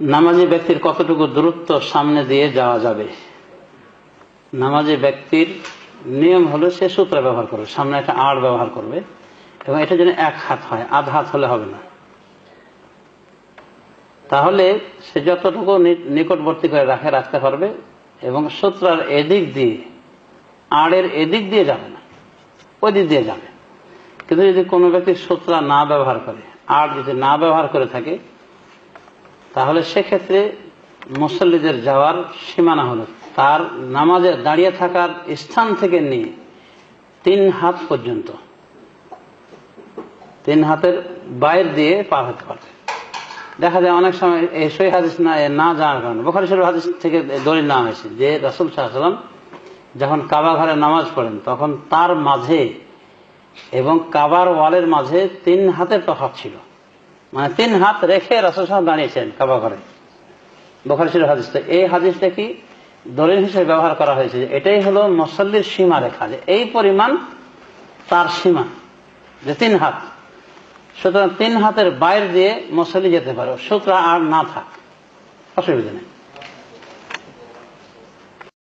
নামাজি ব্যক্তির কতটুকু দূরত্ব সামনে দিয়ে যাওয়া যাবে? নামাজি ব্যক্তির নিয়ম হলো সে সূত্র ব্যবহার করবে, সামনে একটা আড় ব্যবহার করবে, এবং এটা যেন এক হাত হয়, আধ হাত হলে হবে না। তাহলে সে যতটুকু নিকটবর্তী করে রাখে, রাখতে পারবে, এবং সূত্রার এদিক দিয়ে, আড়ের এদিক দিয়ে যাবে না, ওই দিক দিয়ে যাবে। কিন্তু যদি কোনো ব্যক্তি সূত্রা না ব্যবহার করে আর যদি না ব্যবহার করে থাকে তাহলে সেক্ষেত্রে মুসল্লিদের যাওয়ার সীমানা হলো। তার নামাজে দাঁড়িয়ে থাকার স্থান থেকে নিয়ে তিন হাত পর্যন্ত। তিন হাতের বাইর দিয়ে পার হতে পারবে। দেখা যায় অনেক সময় এই সই হাদিস না না যাওয়ার কারণে। বোখারি শরীফ হাদিস থেকে দলিল না হয়েছে যে রসুল সাল্লাম যখন কাবা ঘরে নামাজ পড়েন, তখন তার মাঝে এবং কাবার ওয়ালের মাঝে তিন হাতের তফাৎ ছিল। মানে তিন হাত রেখে রসুল সাহেব দাঁড়িয়েছেন কাবা ঘরে। বোখারি হাদিস তো এই হাদিসটা কি দলিল হিসেবে ব্যবহার করা হয়েছে যে এটাই হলো মসল্লির সীমা রেখা, যে এই পরিমাণ তার সীমা, যে তিন হাত। সুতরাং তিন হাতের বাইরে দিয়ে মুসল্লি যেতে পারো, সুতরাং আর না থাক। অসুবিধা নেই।